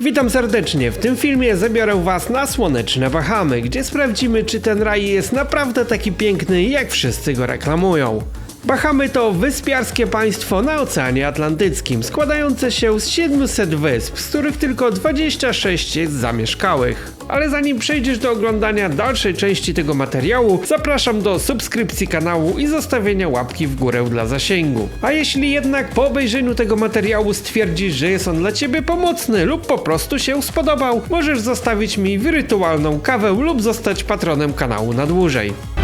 Witam serdecznie. W tym filmie zabiorę Was na słoneczne Bahamy, gdzie sprawdzimy, czy ten raj jest naprawdę taki piękny, jak wszyscy go reklamują. Bahamy to wyspiarskie państwo na Oceanie Atlantyckim, składające się z 700 wysp, z których tylko 26 jest zamieszkałych. Ale zanim przejdziesz do oglądania dalszej części tego materiału, zapraszam do subskrypcji kanału i zostawienia łapki w górę dla zasięgu. A jeśli jednak po obejrzeniu tego materiału stwierdzisz, że jest on dla Ciebie pomocny lub po prostu się spodobał, możesz zostawić mi wirtualną kawę lub zostać patronem kanału na dłużej.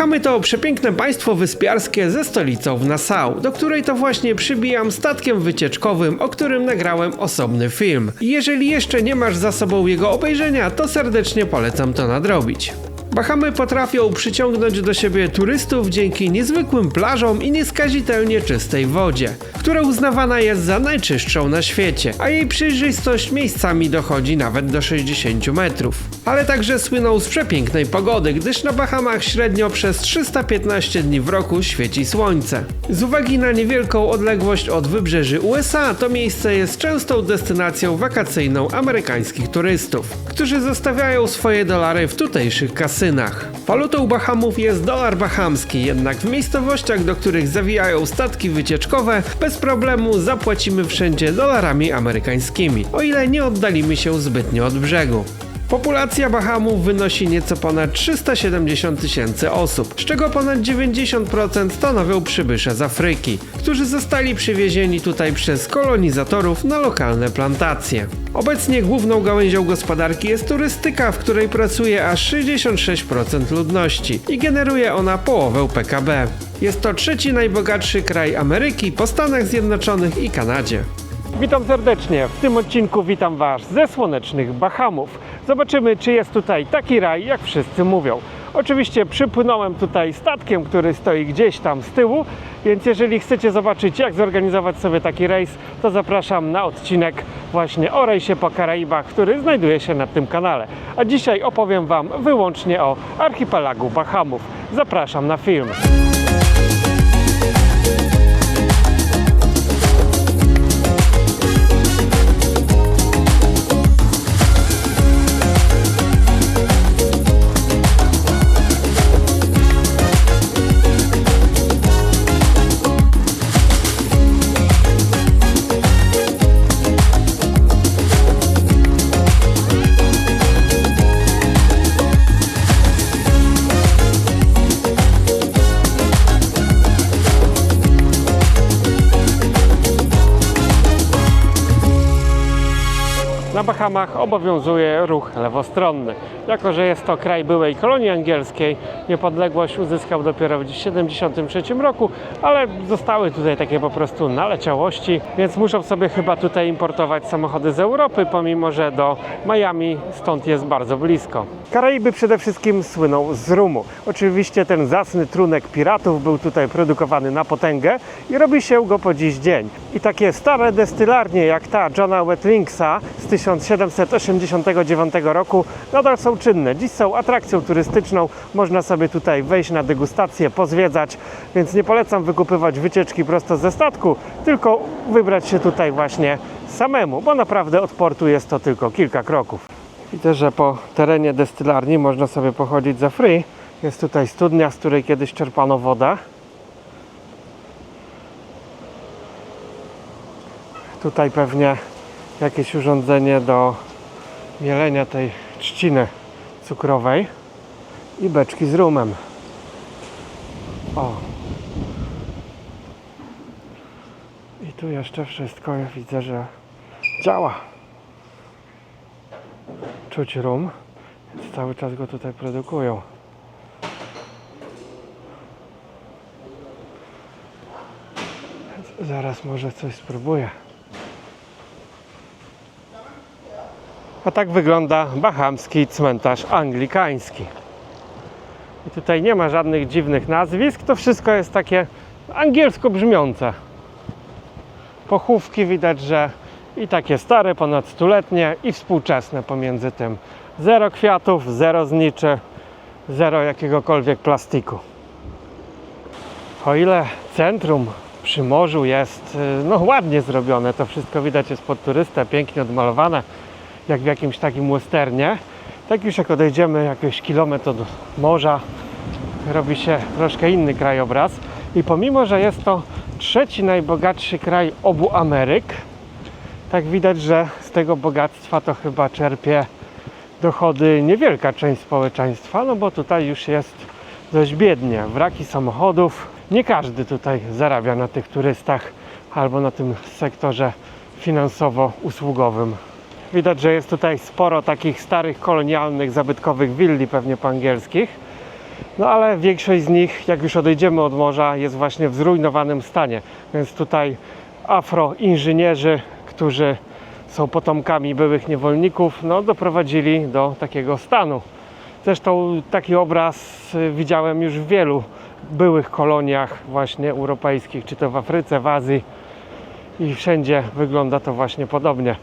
Bahamy to przepiękne państwo wyspiarskie ze stolicą w Nassau, do której to właśnie przybijam statkiem wycieczkowym, o którym nagrałem osobny film. Jeżeli jeszcze nie masz za sobą jego obejrzenia, to serdecznie polecam to nadrobić. Bahamy potrafią przyciągnąć do siebie turystów dzięki niezwykłym plażom i nieskazitelnie czystej wodzie, która uznawana jest za najczystszą na świecie, a jej przejrzystość miejscami dochodzi nawet do 60 metrów. Ale także słyną z przepięknej pogody, gdyż na Bahamach średnio przez 315 dni w roku świeci słońce. Z uwagi na niewielką odległość od wybrzeży USA, to miejsce jest częstą destynacją wakacyjną amerykańskich turystów, którzy zostawiają swoje dolary w tutejszych kasynach. Walutą Bahamów jest dolar bahamski, jednak w miejscowościach, do których zawijają statki wycieczkowe, bez problemu zapłacimy wszędzie dolarami amerykańskimi, o ile nie oddalimy się zbytnio od brzegu. Populacja Bahamów wynosi nieco ponad 370 tysięcy osób, z czego ponad 90% stanowią przybysze z Afryki, którzy zostali przywiezieni tutaj przez kolonizatorów na lokalne plantacje. Obecnie główną gałęzią gospodarki jest turystyka, w której pracuje aż 66% ludności i generuje ona połowę PKB. Jest to trzeci najbogatszy kraj Ameryki po Stanach Zjednoczonych i Kanadzie. Witam serdecznie. W tym odcinku witam Was ze słonecznych Bahamów. Zobaczymy, czy jest tutaj taki raj, jak wszyscy mówią. Oczywiście przypłynąłem tutaj statkiem, który stoi gdzieś tam z tyłu, więc jeżeli chcecie zobaczyć, jak zorganizować sobie taki rejs, to zapraszam na odcinek właśnie o rejsie po Karaibach, który znajduje się na tym kanale. A dzisiaj opowiem Wam wyłącznie o archipelagu Bahamów. Zapraszam na film. Na Bahamach obowiązuje ruch lewostronny. Jako, że jest to kraj byłej kolonii angielskiej, niepodległość uzyskał dopiero w 1973 roku, ale zostały tutaj takie po prostu naleciałości, więc muszą sobie chyba tutaj importować samochody z Europy, pomimo że do Miami stąd jest bardzo blisko. Karaiby przede wszystkim słyną z rumu. Oczywiście ten zacny trunek piratów był tutaj produkowany na potęgę i robi się go po dziś dzień. I takie stare destylarnie jak ta Johna Wetlingsa z 1789 roku nadal są czynne. Dziś są atrakcją turystyczną, można sobie tutaj wejść na degustację, pozwiedzać, więc nie polecam wykupywać wycieczki prosto ze statku, tylko wybrać się tutaj właśnie samemu, bo naprawdę od portu jest to tylko kilka kroków. Widzę, że po terenie destylarni można sobie pochodzić za free. Jest tutaj studnia, z której kiedyś czerpano wodę. Tutaj pewnie jakieś urządzenie do mielenia tej trzciny cukrowej i beczki z rumem. O. I tu jeszcze wszystko ja widzę, że działa. Czuć rum, więc cały czas go tutaj produkują. Zaraz może coś spróbuję. A tak wygląda bahamski cmentarz anglikański. I tutaj nie ma żadnych dziwnych nazwisk, to wszystko jest takie angielsko brzmiące. Pochówki widać, że i takie stare, ponad stuletnie i współczesne pomiędzy tym. Zero kwiatów, zero zniczy, zero jakiegokolwiek plastiku. O ile centrum przy morzu jest y, no, ładnie zrobione, to wszystko widać jest pod turystę, pięknie odmalowane, jak w jakimś takim westernie, tak już jak odejdziemy jakiś kilometr od morza, robi się troszkę inny krajobraz. I pomimo, że jest to trzeci najbogatszy kraj obu Ameryk, tak widać, że z tego bogactwa to chyba czerpie dochody niewielka część społeczeństwa, no bo tutaj już jest dość biednie. Wraki samochodów. Nie każdy tutaj zarabia na tych turystach albo na tym sektorze finansowo-usługowym. Widać, że jest tutaj sporo takich starych kolonialnych, zabytkowych willi, pewnie po angielskich. No ale większość z nich, jak już odejdziemy od morza, jest właśnie w zrujnowanym stanie. Więc tutaj afroinżynierzy, którzy są potomkami byłych niewolników, no doprowadzili do takiego stanu. Zresztą taki obraz y, widziałem już w wielu byłych koloniach właśnie europejskich, czy to w Afryce, w Azji i wszędzie wygląda to właśnie podobnie.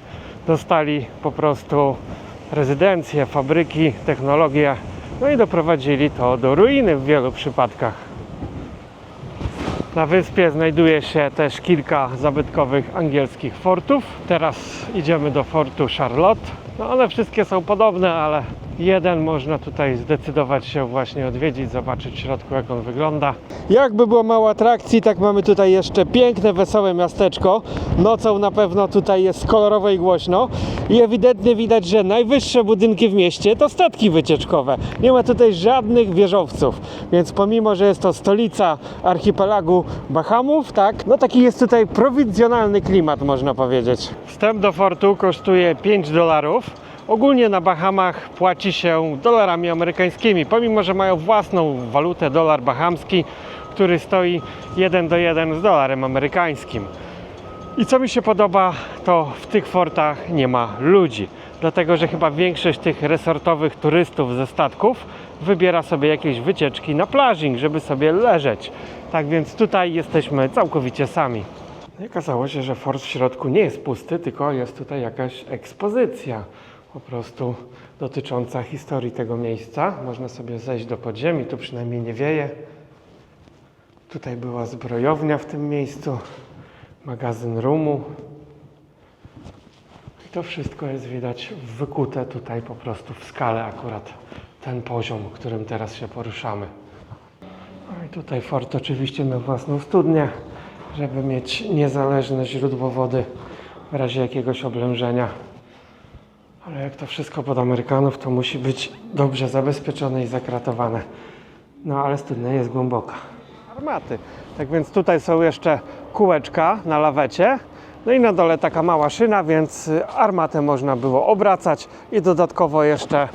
Dostali po prostu rezydencje, fabryki, technologię, no i doprowadzili to do ruiny w wielu przypadkach. Na wyspie znajduje się też kilka zabytkowych angielskich fortów. Teraz idziemy do fortu Charlotte. No one wszystkie są podobne, ale jeden można tutaj zdecydować się właśnie odwiedzić, zobaczyć w środku jak on wygląda. Jakby było mało atrakcji, tak mamy tutaj jeszcze piękne, wesołe miasteczko. Nocą na pewno tutaj jest kolorowo i głośno i ewidentnie widać, że najwyższe budynki w mieście to statki wycieczkowe. Nie ma tutaj żadnych wieżowców, więc pomimo, że jest to stolica archipelagu Bahamów, tak, no taki jest tutaj prowincjonalny klimat, można powiedzieć. Wstęp do fortu kosztuje 5 dolarów. Ogólnie na Bahamach płaci się dolarami amerykańskimi, pomimo że mają własną walutę, dolar bahamski, który stoi 1 do 1 z dolarem amerykańskim. I co mi się podoba, to w tych fortach nie ma ludzi. Dlatego, że chyba większość tych resortowych turystów ze statków wybiera sobie jakieś wycieczki na plażing, żeby sobie leżeć. Tak więc tutaj jesteśmy całkowicie sami. I okazało się, że fort w środku nie jest pusty, tylko jest tutaj jakaś ekspozycja po prostu dotycząca historii tego miejsca. Można sobie zejść do podziemi, tu przynajmniej nie wieje. Tutaj była zbrojownia w tym miejscu, magazyn rumu. I to wszystko jest widać wykute tutaj po prostu w skale akurat ten poziom, którym teraz się poruszamy. No i tutaj fort oczywiście miał własną studnię, żeby mieć niezależne źródło wody w razie jakiegoś oblężenia. Ale jak to wszystko pod Amerykanów, to musi być dobrze zabezpieczone i zakratowane. No ale studnia jest głęboka. Armaty. Tak więc tutaj są jeszcze kółeczka na lawecie. No i na dole taka mała szyna, więc y, armatę można było obracać i dodatkowo jeszcze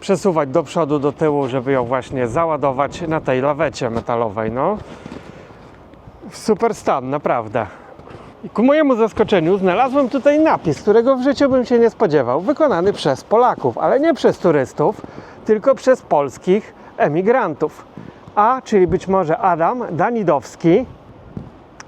przesuwać do przodu, do tyłu, żeby ją właśnie załadować na tej lawecie metalowej. No. Super stan, naprawdę. I ku mojemu zaskoczeniu znalazłem tutaj napis, którego w życiu bym się nie spodziewał, wykonany przez Polaków, ale nie przez turystów, tylko przez polskich emigrantów. A, czyli być może Adam Danidowski,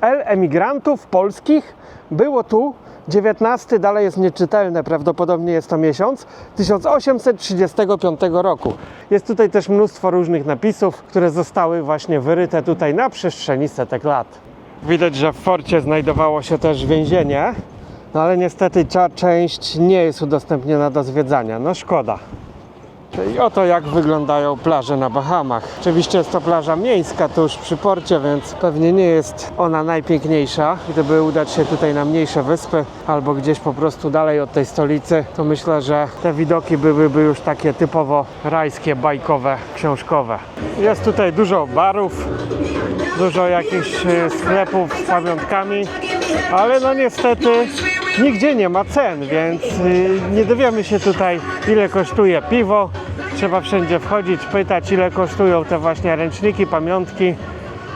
L emigrantów polskich było tu 19, dalej jest nieczytelne, prawdopodobnie jest to miesiąc 1835 roku. Jest tutaj też mnóstwo różnych napisów, które zostały właśnie wyryte tutaj na przestrzeni setek lat. Widać, że w forcie znajdowało się też więzienie, no ale niestety ta część nie jest udostępniona do zwiedzania. No szkoda. I oto jak wyglądają plaże na Bahamach. Oczywiście jest to plaża miejska tuż przy porcie, więc pewnie nie jest ona najpiękniejsza. Gdyby udać się tutaj na mniejsze wyspy albo gdzieś po prostu dalej od tej stolicy, to myślę, że te widoki byłyby już takie typowo rajskie, bajkowe, książkowe. Jest tutaj dużo barów, dużo jakichś e, sklepów z pamiątkami, ale no niestety nigdzie nie ma cen, więc y, nie dowiemy się tutaj ile kosztuje piwo. Trzeba wszędzie wchodzić, pytać ile kosztują te właśnie ręczniki, pamiątki.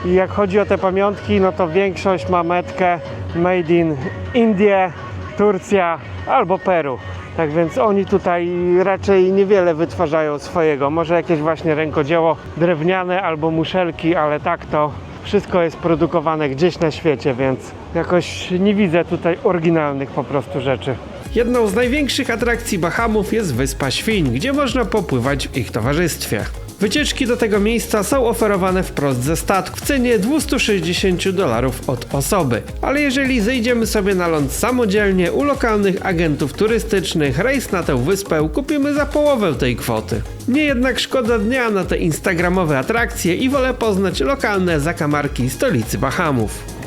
I jak chodzi o te pamiątki, no to większość ma metkę Made in Indie, Turcja albo Peru. Tak więc oni tutaj raczej niewiele wytwarzają swojego. Może jakieś właśnie rękodzieło drewniane albo muszelki, ale tak to wszystko jest produkowane gdzieś na świecie, więc jakoś nie widzę tutaj oryginalnych po prostu rzeczy. Jedną z największych atrakcji Bahamów jest Wyspa Świń, gdzie można popływać w ich towarzystwie. Wycieczki do tego miejsca są oferowane wprost ze statku w cenie 260 dolarów od osoby. Ale jeżeli zejdziemy sobie na ląd samodzielnie u lokalnych agentów turystycznych, rejs na tę wyspę kupimy za połowę tej kwoty. Nie jednak szkoda dnia na te instagramowe atrakcje i wolę poznać lokalne zakamarki stolicy Bahamów.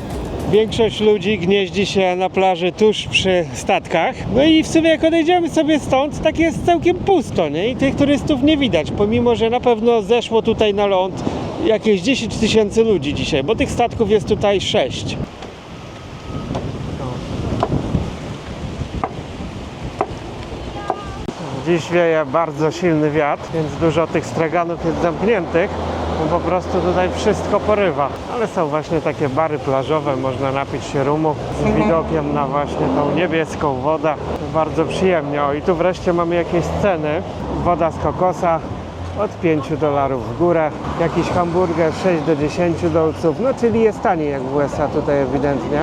Większość ludzi gnieździ się na plaży tuż przy statkach. No i w sumie jak odejdziemy sobie stąd, tak jest całkiem pusto, nie? I tych turystów nie widać, pomimo że na pewno zeszło tutaj na ląd jakieś 10 tysięcy ludzi dzisiaj, bo tych statków jest tutaj 6. Dziś wieje bardzo silny wiatr, więc dużo tych straganów jest zamkniętych. bo Po prostu tutaj wszystko porywa. Ale są właśnie takie bary plażowe, można napić się rumu z widokiem na właśnie tą niebieską wodę. Bardzo przyjemnie. O i tu wreszcie mamy jakieś ceny. Woda z kokosa od 5 dolarów w górę. Jakiś hamburger 6 do 10 dolców, no czyli jest taniej jak w USA tutaj ewidentnie.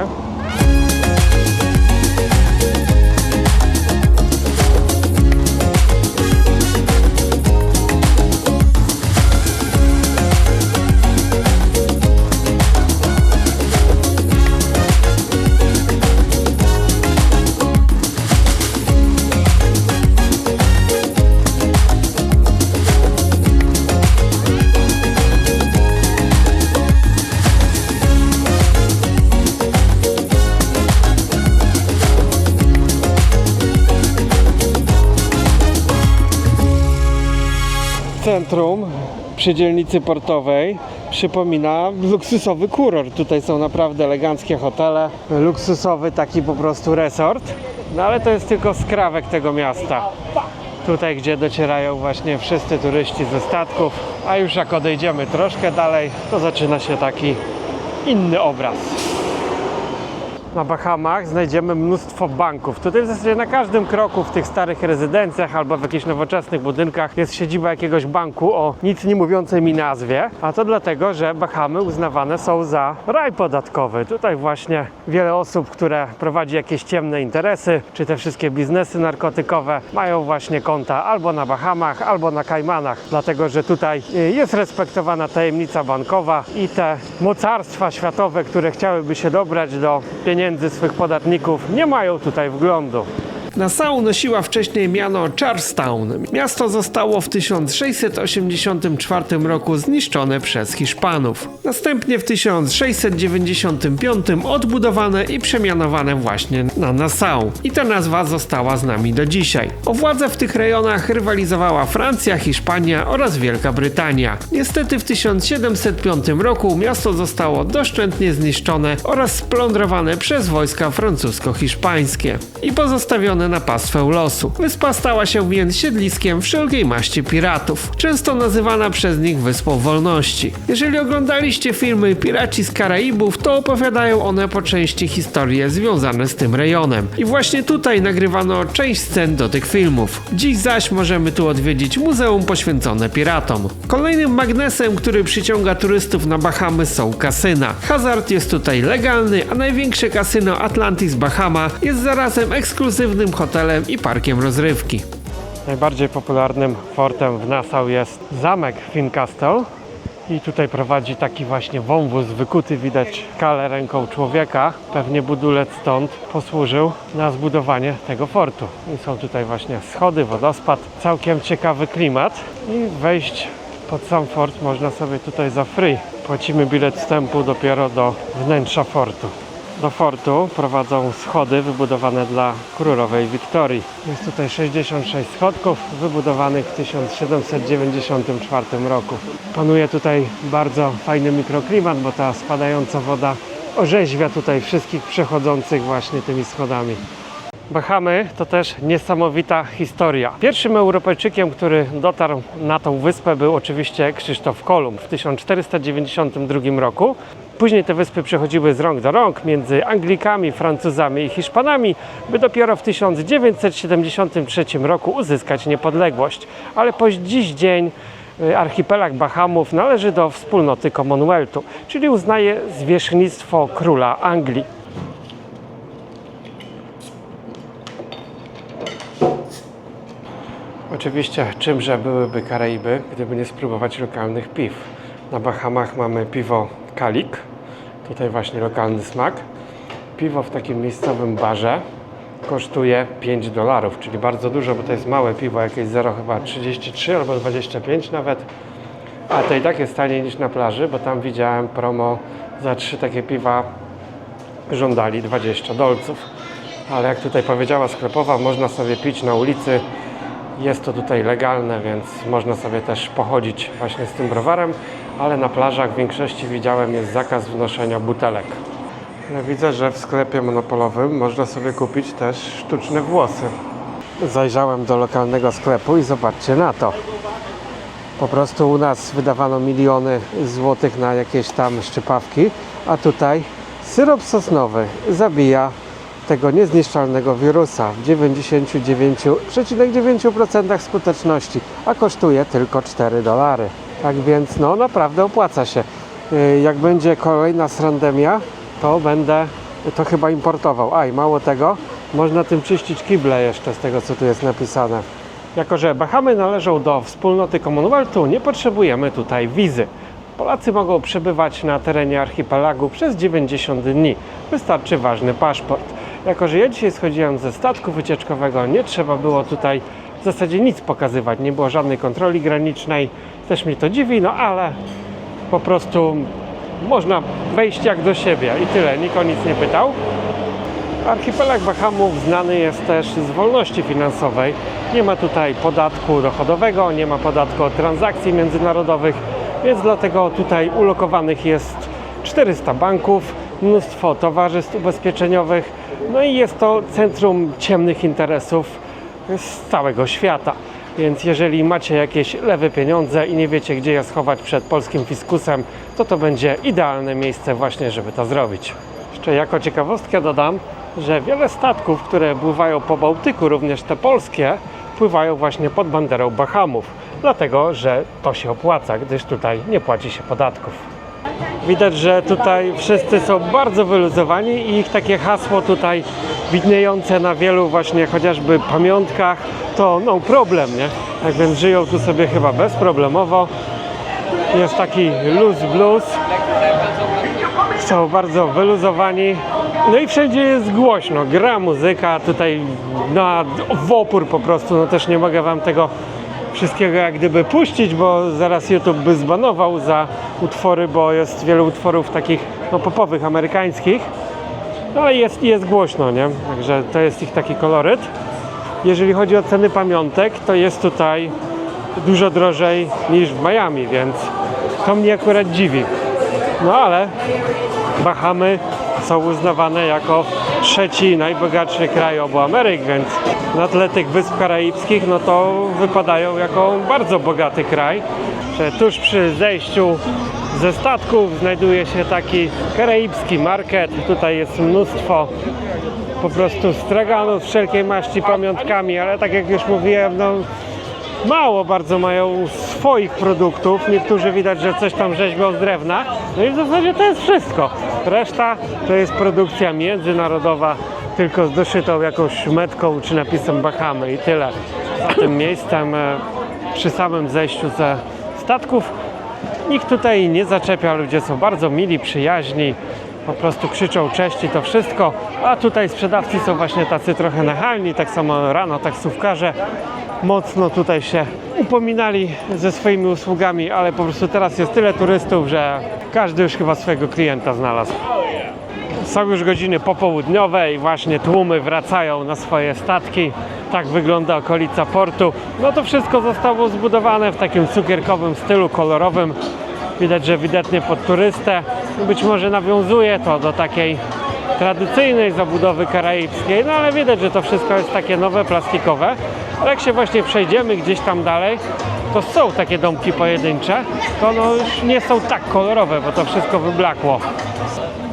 Centrum przy dzielnicy portowej przypomina luksusowy kurort. Tutaj są naprawdę eleganckie hotele, luksusowy taki po prostu resort. No ale to jest tylko skrawek tego miasta. Tutaj, gdzie docierają właśnie wszyscy turyści ze statków, a już jak odejdziemy troszkę dalej, to zaczyna się taki inny obraz. Na Bahamach znajdziemy mnóstwo banków. Tutaj w zasadzie na każdym kroku w tych starych rezydencjach albo w jakichś nowoczesnych budynkach jest siedziba jakiegoś banku o nic nie mówiącej mi nazwie. A to dlatego, że Bahamy uznawane są za raj podatkowy. Tutaj właśnie wiele osób, które prowadzi jakieś ciemne interesy, czy te wszystkie biznesy narkotykowe, mają właśnie konta albo na Bahamach, albo na Kajmanach. Dlatego, że tutaj y, jest respektowana tajemnica bankowa i te mocarstwa światowe, które chciałyby się dobrać do pieniędzy swych podatników, nie mają tutaj wglądu. Nassau nosiła wcześniej miano Charlestown. Miasto zostało w 1684 roku zniszczone przez Hiszpanów. Następnie w 1695 odbudowane i przemianowane właśnie na Nassau. I ta nazwa została z nami do dzisiaj. O władzę w tych rejonach rywalizowała Francja, Hiszpania oraz Wielka Brytania. Niestety w 1705 roku miasto zostało doszczętnie zniszczone oraz splądrowane przez wojska francusko-hiszpańskie i pozostawione na pastwę losu. Wyspa stała się więc siedliskiem wszelkiej maści piratów, często nazywana przez nich Wyspą Wolności. Jeżeli oglądaliście filmy Piraci z Karaibów, to opowiadają one po części historie związane z tym rejonem. I właśnie tutaj nagrywano część scen do tych filmów. Dziś zaś możemy tu odwiedzić muzeum poświęcone piratom. Kolejnym magnesem, który przyciąga turystów na Bahamy są kasyna. Hazard jest tutaj legalny, a największe kasyno Atlantis Bahama jest zarazem ekskluzywnym hotelem i parkiem rozrywki. Najbardziej popularnym fortem w Nassau jest zamek Fincastle. I tutaj prowadzi taki właśnie wąwóz wykuty, widać skalę ręką człowieka. Pewnie budulec stąd posłużył na zbudowanie tego fortu. I są tutaj właśnie schody, wodospad, całkiem ciekawy klimat. I wejść pod sam fort można sobie tutaj za free. Płacimy bilet wstępu dopiero do wnętrza fortu. Do fortu prowadzą schody wybudowane dla królowej Wiktorii. Jest tutaj 66 schodków wybudowanych w 1794 roku. Panuje tutaj bardzo fajny mikroklimat, bo ta spadająca woda orzeźwia tutaj wszystkich przechodzących właśnie tymi schodami. Bahamy to też niesamowita historia. Pierwszym Europejczykiem, który dotarł na tą wyspę był oczywiście Krzysztof Kolumb w 1492 roku. Później te wyspy przechodziły z rąk do rąk między Anglikami, Francuzami i Hiszpanami, by dopiero w 1973 roku uzyskać niepodległość. Ale po dziś dzień y, archipelag Bahamów należy do wspólnoty Commonwealthu, czyli uznaje zwierzchnictwo króla Anglii. Oczywiście czymże byłyby Karaiby, gdyby nie spróbować lokalnych piw. Na Bahamach mamy piwo Kalik, tutaj właśnie lokalny smak. Piwo w takim miejscowym barze kosztuje 5 dolarów, czyli bardzo dużo, bo to jest małe piwo, jakieś 0 chyba 33 albo 25 nawet. A to i tak jest taniej niż na plaży, bo tam widziałem promo za trzy takie piwa żądali 20 dolców. Ale jak tutaj powiedziała sklepowa, można sobie pić na ulicy. Jest to tutaj legalne, więc można sobie też pochodzić właśnie z tym browarem, ale na plażach w większości widziałem jest zakaz wnoszenia butelek. Widzę, że w sklepie monopolowym można sobie kupić też sztuczne włosy. Zajrzałem do lokalnego sklepu i zobaczcie na to. Po prostu u nas wydawano miliony złotych na jakieś tam szczypawki, a tutaj syrop sosnowy zabija tego niezniszczalnego wirusa w 99,9% skuteczności, a kosztuje tylko 4 dolary. Tak więc no naprawdę opłaca się. Yy, Jak będzie kolejna srandemia, to będę to chyba importował. A i mało tego, można tym czyścić kible jeszcze z tego co tu jest napisane. Jako, że Bahamy należą do wspólnoty Commonwealthu, nie potrzebujemy tutaj wizy. Polacy mogą przebywać na terenie archipelagu przez 90 dni. Wystarczy ważny paszport. Jako, że ja dzisiaj schodziłem ze statku wycieczkowego, nie trzeba było tutaj w zasadzie nic pokazywać. Nie było żadnej kontroli granicznej. Też mnie to dziwi, no ale po prostu można wejść jak do siebie i tyle. Nikt o nic nie pytał. Archipelag Bahamów znany jest też z wolności finansowej. Nie ma tutaj podatku dochodowego, nie ma podatku od transakcji międzynarodowych, więc dlatego tutaj ulokowanych jest 400 banków, mnóstwo towarzystw ubezpieczeniowych, no i jest to centrum ciemnych interesów z całego świata. Więc jeżeli macie jakieś lewe pieniądze i nie wiecie, gdzie je schować przed polskim fiskusem, to to będzie idealne miejsce właśnie, żeby to zrobić. Jeszcze jako ciekawostkę dodam, że wiele statków, które pływają po Bałtyku, również te polskie, pływają właśnie pod banderą Bahamów, dlatego że to się opłaca, gdyż tutaj nie płaci się podatków. Widać, że tutaj wszyscy są bardzo wyluzowani i ich takie hasło tutaj widniejące na wielu właśnie chociażby pamiątkach to no problem, nie? Tak więc żyją tu sobie chyba bezproblemowo. Jest taki loose blues. Są bardzo wyluzowani. No i wszędzie jest głośno, gra muzyka, tutaj na w opór po prostu, no też nie mogę wam tego wszystkiego jak gdyby puścić, bo zaraz YouTube by zbanował za utwory, bo jest wiele utworów takich no, popowych, amerykańskich. No ale jest, jest głośno, nie? Także to jest ich taki koloryt. Jeżeli chodzi o ceny pamiątek, to jest tutaj dużo drożej niż w Miami, więc to mnie akurat dziwi. No ale Bahamy są uznawane jako trzeci najbogatszy kraj obu Ameryk, więc na tle tych wysp karaibskich, no to wypadają jako bardzo bogaty kraj. Tuż przy zejściu ze statków znajduje się taki karaibski market. Tutaj jest mnóstwo po prostu straganów wszelkiej maści pamiątkami, ale tak jak już mówiłem, no mało bardzo mają swoich produktów. Niektórzy widać, że coś tam rzeźbią z drewna. No i w zasadzie to jest wszystko. Reszta to jest produkcja międzynarodowa, tylko z doszytą jakąś metką czy napisem Bahamy i tyle. Za tym miejscem e, przy samym zejściu ze statków nikt tutaj nie zaczepia, ludzie są bardzo mili, przyjaźni. Po prostu krzyczą cześć i to wszystko, a tutaj sprzedawcy są właśnie tacy trochę nachalni, tak samo rano taksówkarze mocno tutaj się upominali ze swoimi usługami, ale po prostu teraz jest tyle turystów, że każdy już chyba swojego klienta znalazł. Są już godziny popołudniowe i właśnie tłumy wracają na swoje statki. Tak wygląda okolica portu. No to wszystko zostało zbudowane w takim cukierkowym stylu kolorowym. Widać, że ewidentnie pod turystę. Być może nawiązuje to do takiej tradycyjnej zabudowy karaibskiej, no ale widać, że to wszystko jest takie nowe, plastikowe. Ale jak się właśnie przejdziemy gdzieś tam dalej, to są takie domki pojedyncze, to no już nie są tak kolorowe, bo to wszystko wyblakło.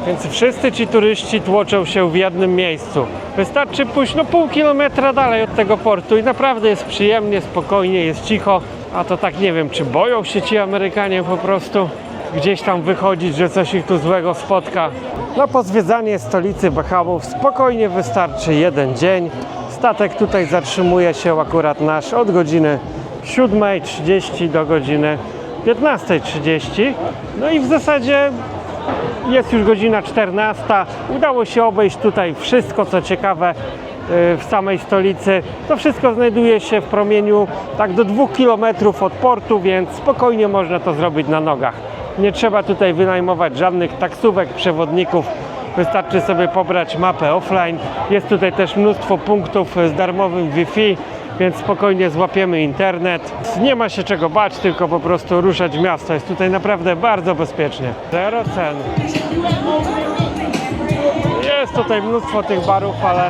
Więc wszyscy ci turyści tłoczą się w jednym miejscu. Wystarczy pójść no pół kilometra dalej od tego portu i naprawdę jest przyjemnie, spokojnie, jest cicho. A to tak nie wiem, czy boją się ci Amerykanie po prostu gdzieś tam wychodzić, że coś ich tu złego spotka. No po zwiedzanie stolicy Bahamów spokojnie wystarczy jeden dzień. Statek tutaj zatrzymuje się akurat nasz od godziny 7.30 do godziny 15.30. No i w zasadzie jest już godzina 14. Udało się obejść tutaj wszystko, co ciekawe y, w samej stolicy. To wszystko znajduje się w promieniu tak do 2 km od portu, więc spokojnie można to zrobić na nogach. Nie trzeba tutaj wynajmować żadnych taksówek, przewodników. Wystarczy sobie pobrać mapę offline. Jest tutaj też mnóstwo punktów z darmowym Wi-Fi, więc spokojnie złapiemy internet. Nie ma się czego bać, tylko po prostu ruszać w miasto. Jest tutaj naprawdę bardzo bezpiecznie. Zero cen. Jest tutaj mnóstwo tych barów, ale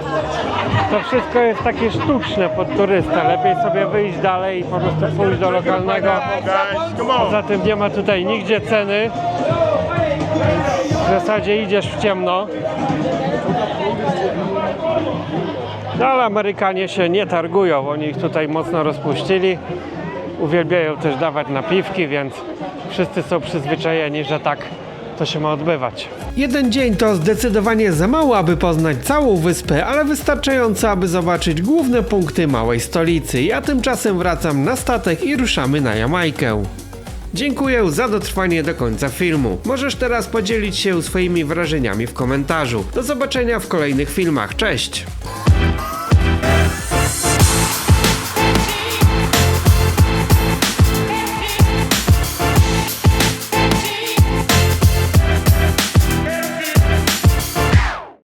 to wszystko jest takie sztuczne pod turystę. Lepiej sobie wyjść dalej i po prostu pójść do lokalnego. Poza tym nie ma tutaj nigdzie ceny. W zasadzie idziesz w ciemno. No ale Amerykanie się nie targują, oni ich tutaj mocno rozpuścili. Uwielbiają też dawać napiwki, więc wszyscy są przyzwyczajeni, że tak to się ma odbywać. Jeden dzień to zdecydowanie za mało, aby poznać całą wyspę, ale wystarczająco, aby zobaczyć główne punkty małej stolicy. Ja tymczasem wracam na statek i ruszamy na Jamajkę. Dziękuję za dotrwanie do końca filmu. Możesz teraz podzielić się swoimi wrażeniami w komentarzu. Do zobaczenia w kolejnych filmach. Cześć!